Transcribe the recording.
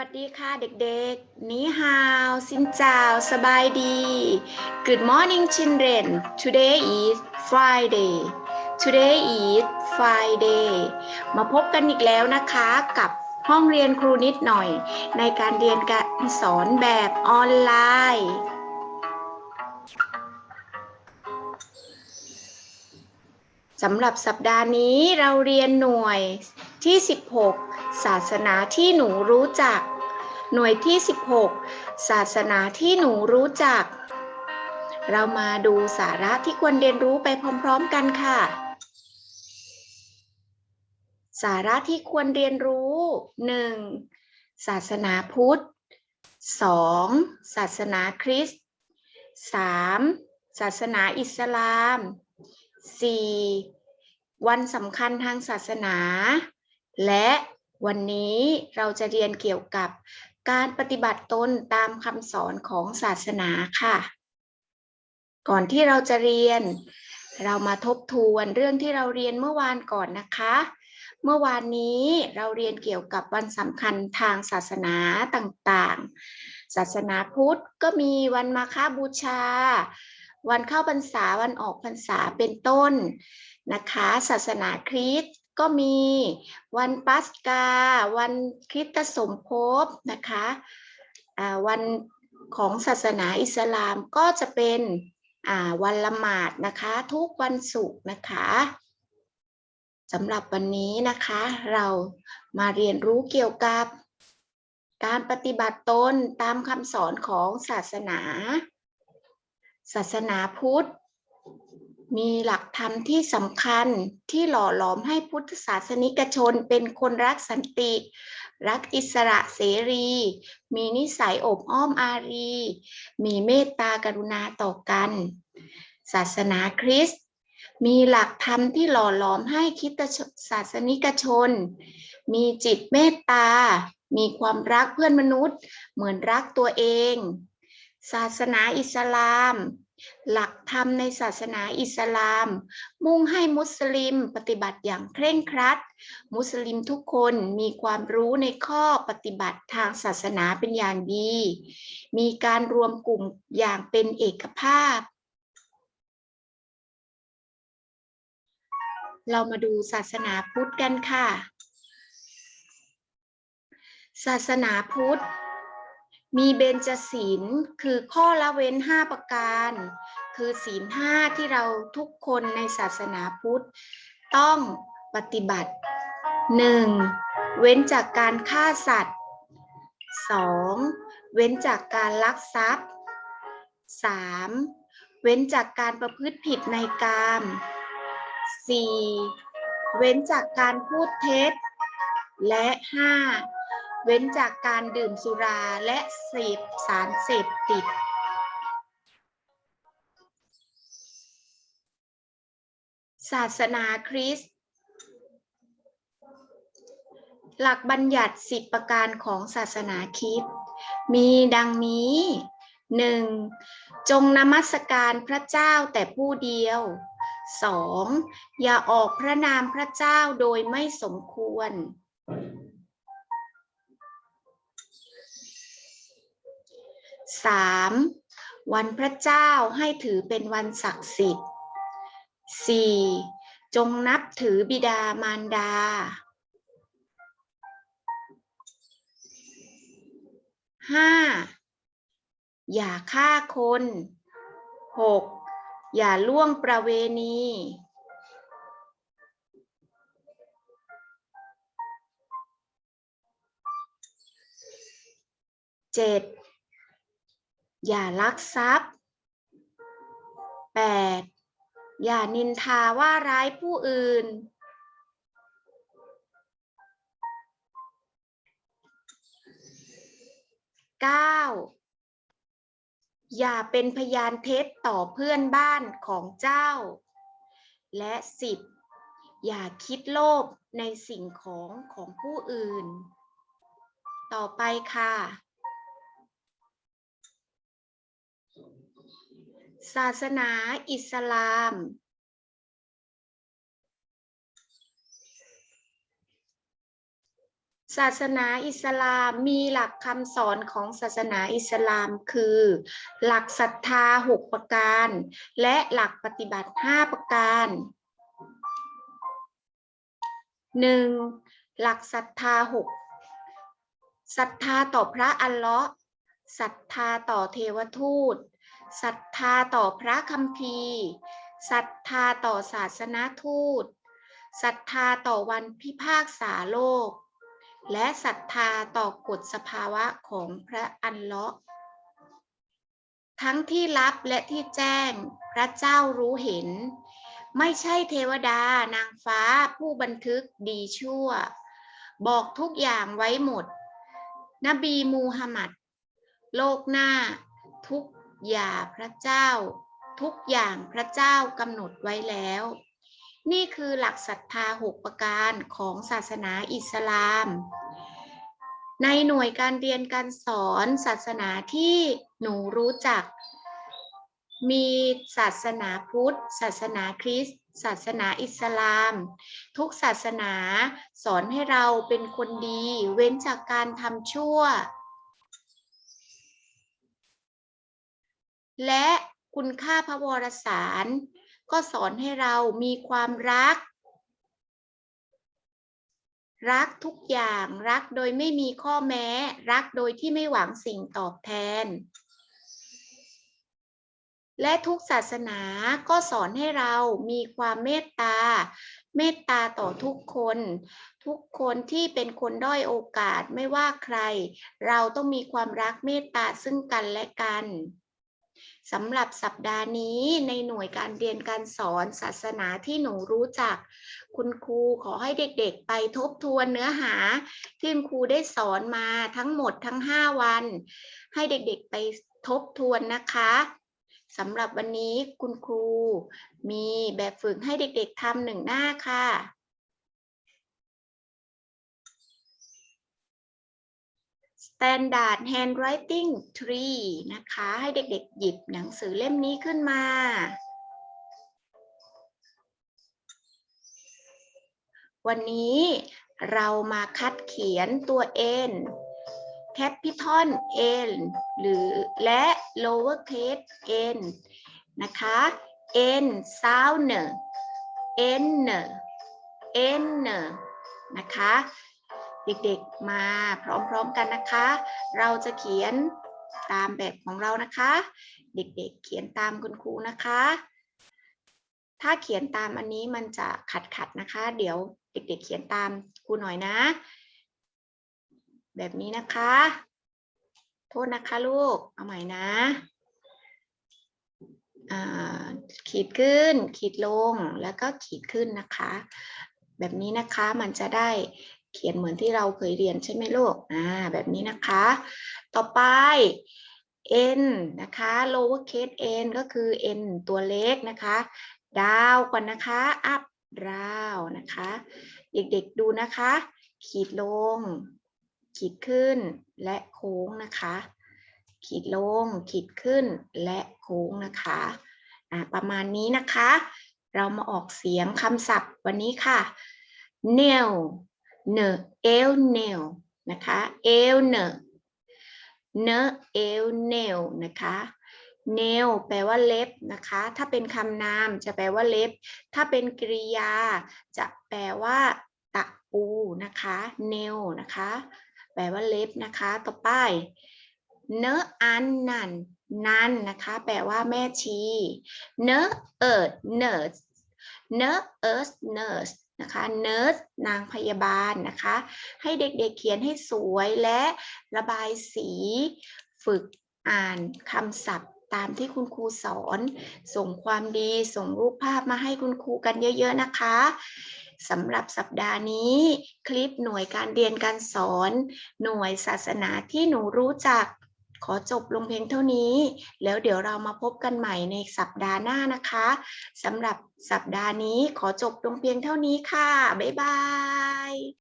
วัสดีค่ะเด็กๆนี่ฮาวซินจาวสบายดี Good morning children Today is Friday Today is Friday มาพบกันอีกแล้วนะคะกับห้องเรียนครูนิดหน่อย ในการเรียนการสอนแบบออนไลน์สำหรับสัปดาห์นี้เราเรียนหน่วยที่ 16 ศาสนาที่หนูรู้จัก หน่วยที่ 16 ศาสนาที่หนูรู้จัก เรามาดูสาระที่ควรเรียนรู้ไปพร้อม ๆ กันค่ะ สาระที่ควรเรียนรู้ 1. ศาสนาพุทธ 2. ศาสนาคริสต์ 3. ศาสนาอิสลาม 4. วันสำคัญทางศาสนา และ วันนี้เราจะเรียนเกี่ยวกับการปฏิบัติตนตามคำสอนของศาสนาค่ะ ก่อนที่เราจะเรียน เรามาทบทวนเรื่องที่เราเรียนเมื่อวานก่อนนะคะ เมื่อวานนี้เราเรียนเกี่ยวกับวันสำคัญทางศาสนาต่างๆ ศาสนาพุทธก็มีวันมาฆบูชา วันเข้าพรรษาวันออกพรรษาเป็นต้นนะคะ ศาสนาคริสต์ ก็มีวันปัสกา วันคริสตสมภพนะคะอ่าวันของศาสนาอิสลามก็จะเป็นอ่าวันละหมาดนะคะ ทุกวันศุกร์นะคะสำหรับวันนี้นะคะ เรามาเรียนรู้เกี่ยวกับการปฏิบัติตนตามคำสอนของศาสนา ศาสนาพุทธ มีหลักธรรมที่สำคัญที่หล่อหลอมให้พุทธศาสนิกชนเป็นคนรักสันติ รักอิสระเสรี มีนิสัยอบอ้อมอารี มีเมตตากรุณาต่อกัน ศาสนาคริสต์มีหลักธรรมที่หล่อหลอมให้คริสตศาสนิกชน มีจิตเมตตา มีความรักเพื่อนมนุษย์ เหมือนรักตัวเอง ศาสนาอิสลาม หลักธรรมในศาสนาอิสลาม มุ่งให้มุสลิมปฏิบัติอย่างเคร่งครัด มุสลิมทุกคนมีความรู้ในข้อปฏิบัติทางศาสนาเป็นอย่างดี มีการรวมกลุ่มอย่างเป็นเอกภาพ เรามาดูศาสนาพุทธกันค่ะ ศาสนาพุทธ มีเบญจศีลคือข้อละเว้น 5 ประการ คือศีลห้าที่เราทุกคนในศาสนาพุทธ ต้องปฏิบัติ 1. เว้นจากการฆ่าสัตว์ 2. เว้นจากการลักทรัพย์ 3. เว้นจากการประพฤติผิดในกาม 4. เว้นจากการพูดเท็จ และ 5. เว้นจากการดื่มสุราและเสพสารเสพติด ศาสนาคริสต์หลักบัญญัติสิบประการของศาสนาคริสต์มีดังนี้ 1. จงนมัสการพระเจ้าแต่ผู้เดียว 2. อย่าออกพระนามพระเจ้าโดยไม่สมควร 3. วันพระเจ้าให้ถือเป็นวันศักดิ์สิทธิ์ 4. จงนับถือบิดามารดา 5. อย่าฆ่าคน 6. อย่าล่วงประเวณีเจ็ด อย่าลักทรัพย์แปดอย่านินทาว่าร้ายผู้อื่นเก้าอย่าเป็นพยานเท็จต่อเพื่อนบ้านของเจ้า และสิบอย่าคิดโลภในสิ่งของของผู้อื่น ต่อไปค่ะ ศาสนาอิสลาม ศาสนาอิสลามมีหลักคำสอนของศาสนาอิสลามคือ หลักศรัทธาหกประการ และหลักปฏิบัติห้าประการหนึ่งหลักศรัทธาหกศรัทธาต่อพระอัลเลาะห์ศรัทธาต่อเทวทูต ศรัทธาต่อพระคัมภีร์ศรัทธาต่อศาสนาทูตศรัทธาต่อวันพิพากษาโลก และศรัทธาต่อกฎสภาวะของพระอัลเลาะทั้งที่ลับและที่แจ้งพระเจ้ารู้เห็น ไม่ใช่เทวดานางฟ้าผู้บันทึกดีชั่ว บอกทุกอย่างไว้หมด นบีมูฮัมหมัด โลกหน้าทุก อย่าพระเจ้า ทุกอย่างพระเจ้ากำหนดไว้แล้ว นี่คือหลักศรัทธาหกประการของศาสนาอิสลาม ในหน่วยการเรียนการสอนศาสนาที่หนูรู้จัก มีศาสนาพุทธ ศาสนาคริสต์ศาสนาอิสลาม ทุกศาสนาสอนให้เราเป็นคนดี เว้นจากการทำชั่ว และคุณค่าพระวรสาร ก็สอนให้เรามีความรัก รักทุกอย่างรักโดยไม่มีข้อแม้ รักโดยที่ไม่หวังสิ่งตอบแทน และทุกศาสนาก็สอนให้เรามีความเมตตา เมตตาต่อทุกคน ทุกคนที่เป็นคนด้อยโอกาสไม่ว่าใคร เราต้องมีความรักเมตตาซึ่งกันและกัน สำหรับสัปดาห์นี้ในหน่วยการเรียนการสอนศาสนาที่หนูรู้จัก คุณครูขอให้เด็กๆ ไปทบทวนเนื้อหา ที่คุณครูได้สอนมาทั้งหมดทั้ง 5 วัน ให้เด็กๆไปทบทวนนะคะสำหรับวันนี้คุณครูมีแบบฝึกให้เด็กๆทำหนึ่งหน้าค่ะ Standard Handwriting Tree นะคะ ให้เด็กๆหยิบหนังสือเล่มนี้ขึ้นมา วันนี้เรามาคัดเขียนตัว N Capital N หรือและ Lowercase n นะคะ N sound N N n นะคะ เด็กๆมาพร้อมๆกันนะคะ เราจะเขียนตามแบบของเรานะคะ เด็กๆเขียนตามคุณครูนะคะ ถ้าเขียนตามอันนี้มันจะขัดๆนะคะ เดี๋ยวเด็กๆเขียนตามครูหน่อยนะ แบบนี้นะคะ โทษนะคะลูก เอาใหม่นะอ่าขีดขึ้น ขีดลงแล้วก็ขีดขึ้นนะคะ แบบนี้นะคะมันจะได้ เขียนเหมือนที่เราเคยเรียนใช่ไหมลูกอ่าแบบนี้นะคะ ต่อไป n นะคะ lower case n ก็คือ n ตัวเล็กนะคะ ดาวก่อนนะคะ up ดาวนะคะ เด็กๆดูนะคะ ขีดลง ขีดขึ้นและโค้งนะคะ ขีดลง ขีดขึ้นและโค้งนะคะอ่าประมาณนี้นะคะ เรามาออกเสียงคำศัพท์วันนี้ค่ะ nail เนเอลเนลนะคะเอลเนเนเอลเนลนะคะเนลแปลว่าเล็บนะคะ ถ้าเป็นคำนามจะแปลว่าเล็บ ถ้าเป็นกริยา จะแปลว่าตะปูนะคะเนลนะคะ แปลว่าเล็บนะคะ ต่อไป เนอันนันนันนะคะ แปลว่าแม่ชี เนเอิร์ดเนอร์สเนเอิร์สเนอร์ส นะคะเนิร์สนางพยาบาลนะคะ ให้เด็กๆเเขียนให้สวยและระบายสีฝึกอ่านคำศัพท์ตามที่คุณครูสอน ส่งความดีส่งรูปภาพมาให้คุณครูกันเยอะ ๆ นะคะสำหรับสัปดาห์นี้ คลิปหน่วยการเรียนการสอน หน่วยศาสนาที่หนูรู้จัก ขอจบลงเพียงเท่านี้ แล้วเดี๋ยวเรามาพบกันใหม่ในสัปดาห์หน้านะคะสำหรับสัปดาห์นี้ขอจบลงเพียงเท่านี้ค่ะ บ๊ายบาย